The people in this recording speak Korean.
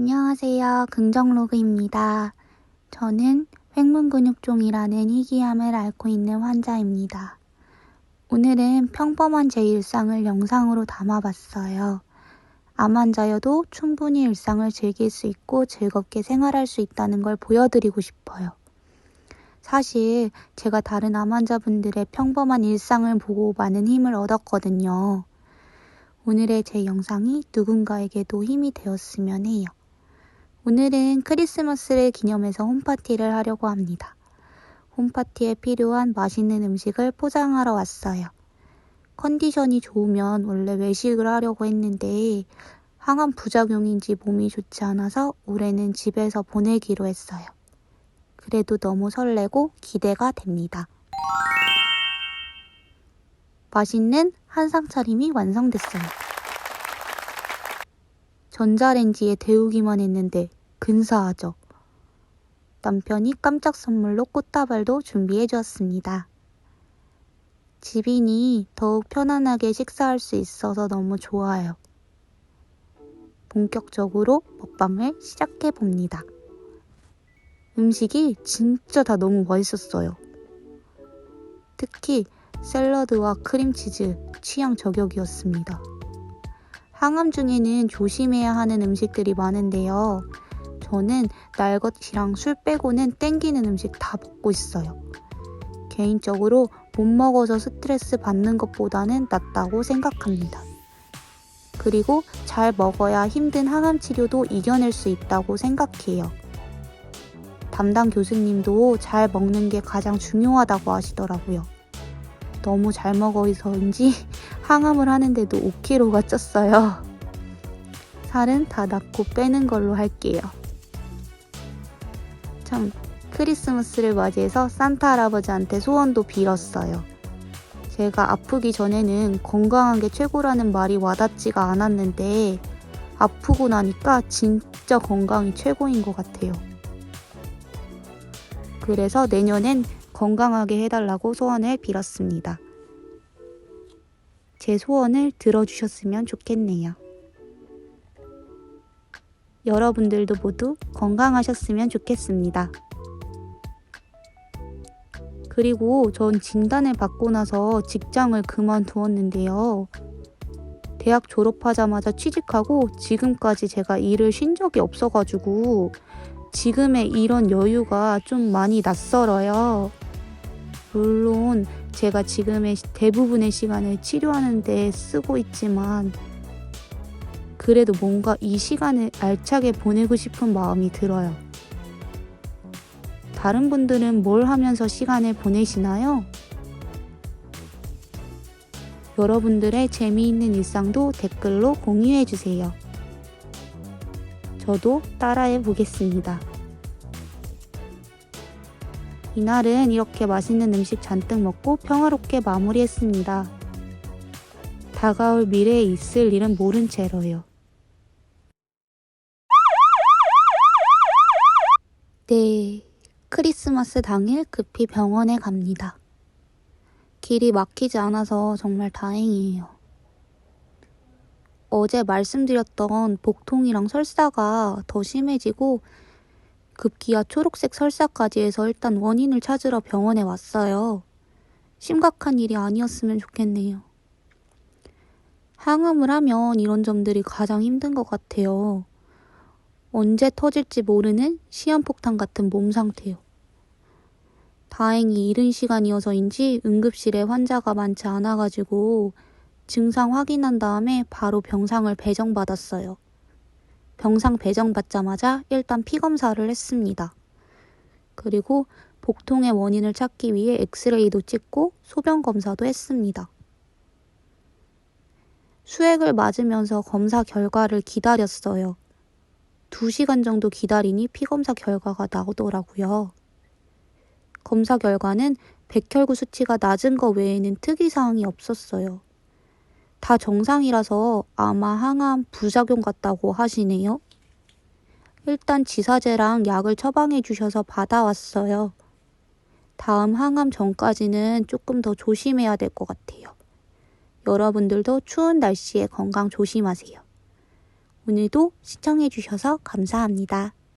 안녕하세요. 긍정로그입니다. 저는 횡문근육종이라는 희귀암을 앓고 있는 환자입니다. 오늘은 평범한 제 일상을 영상으로 담아봤어요. 암 환자여도 충분히 일상을 즐길 수 있고 즐겁게 생활할 수 있다는 걸 보여드리고 싶어요. 사실 제가 다른 암 환자분들의 평범한 일상을 보고 많은 힘을 얻었거든요. 오늘의 제 영상이 누군가에게도 힘이 되었으면 해요. 오늘은 크리스마스를 기념해서 홈파티를 하려고 합니다. 홈파티에 필요한 맛있는 음식을 포장하러 왔어요. 컨디션이 좋으면 원래 외식을 하려고 했는데 항암 부작용인지 몸이 좋지 않아서 올해는 집에서 보내기로 했어요. 그래도 너무 설레고 기대가 됩니다. 맛있는 한상 차림이 완성됐어요. 전자레인지에 데우기만 했는데 근사하죠. 남편이 깜짝 선물로 꽃다발도 준비해 주었습니다. 집이니 더욱 편안하게 식사할 수 있어서 너무 좋아요. 본격적으로 먹방을 시작해 봅니다. 음식이 진짜 다 너무 맛있었어요. 특히 샐러드와 크림치즈 취향 저격이었습니다. 항암 중에는 조심해야 하는 음식들이 많은데요. 저는 날것이랑 술 빼고는 땡기는 음식 다 먹고 있어요. 개인적으로 못 먹어서 스트레스 받는 것보다는 낫다고 생각합니다. 그리고 잘 먹어야 힘든 항암 치료도 이겨낼 수 있다고 생각해요. 담당 교수님도 잘 먹는 게 가장 중요하다고 하시더라고요. 너무 잘 먹어서인지 항암을 하는데도 5kg가 쪘어요. 살은 다 낳고 빼는 걸로 할게요. 참, 크리스마스를 맞이해서 산타 할아버지한테 소원도 빌었어요. 제가 아프기 전에는 건강한 게 최고라는 말이 와닿지가 않았는데, 아프고 나니까 진짜 건강이 최고인 것 같아요. 그래서 내년엔 건강하게 해달라고 소원을 빌었습니다. 제 소원을 들어주셨으면 좋겠네요. 여러분들도 모두 건강하셨으면 좋겠습니다. 그리고 전 진단을 받고 나서 직장을 그만두었는데요. 대학 졸업하자마자 취직하고 지금까지 제가 일을 쉰 적이 없어가지고 지금의 이런 여유가 좀 많이 낯설어요. 물론 제가 지금의 대부분의 시간을 치료하는 데 쓰고 있지만 그래도 뭔가 이 시간을 알차게 보내고 싶은 마음이 들어요. 다른 분들은 뭘 하면서 시간을 보내시나요? 여러분들의 재미있는 일상도 댓글로 공유해 주세요. 저도 따라해 보겠습니다. 이날은 이렇게 맛있는 음식 잔뜩 먹고 평화롭게 마무리했습니다. 다가올 미래에 있을 일은 모른 채로요. 네, 크리스마스 당일 급히 병원에 갑니다. 길이 막히지 않아서 정말 다행이에요. 어제 말씀드렸던 복통이랑 설사가 더 심해지고 급기야 초록색 설사까지 해서 일단 원인을 찾으러 병원에 왔어요. 심각한 일이 아니었으면 좋겠네요. 항암을 하면 이런 점들이 가장 힘든 것 같아요. 언제 터질지 모르는 시한폭탄 같은 몸 상태요. 다행히 이른 시간이어서인지 응급실에 환자가 많지 않아가지고 증상 확인한 다음에 바로 병상을 배정받았어요. 병상 배정받자마자 일단 피검사를 했습니다. 그리고 복통의 원인을 찾기 위해 엑스레이도 찍고 소변 검사도 했습니다. 수액을 맞으면서 검사 결과를 기다렸어요. 2시간 정도 기다리니 피검사 결과가 나오더라고요. 검사 결과는 백혈구 수치가 낮은 것 외에는 특이사항이 없었어요. 다 정상이라서 아마 항암 부작용 같다고 하시네요. 일단 지사제랑 약을 처방해 주셔서 받아왔어요. 다음 항암 전까지는 조금 더 조심해야 될 것 같아요. 여러분들도 추운 날씨에 건강 조심하세요. 오늘도 시청해주셔서 감사합니다.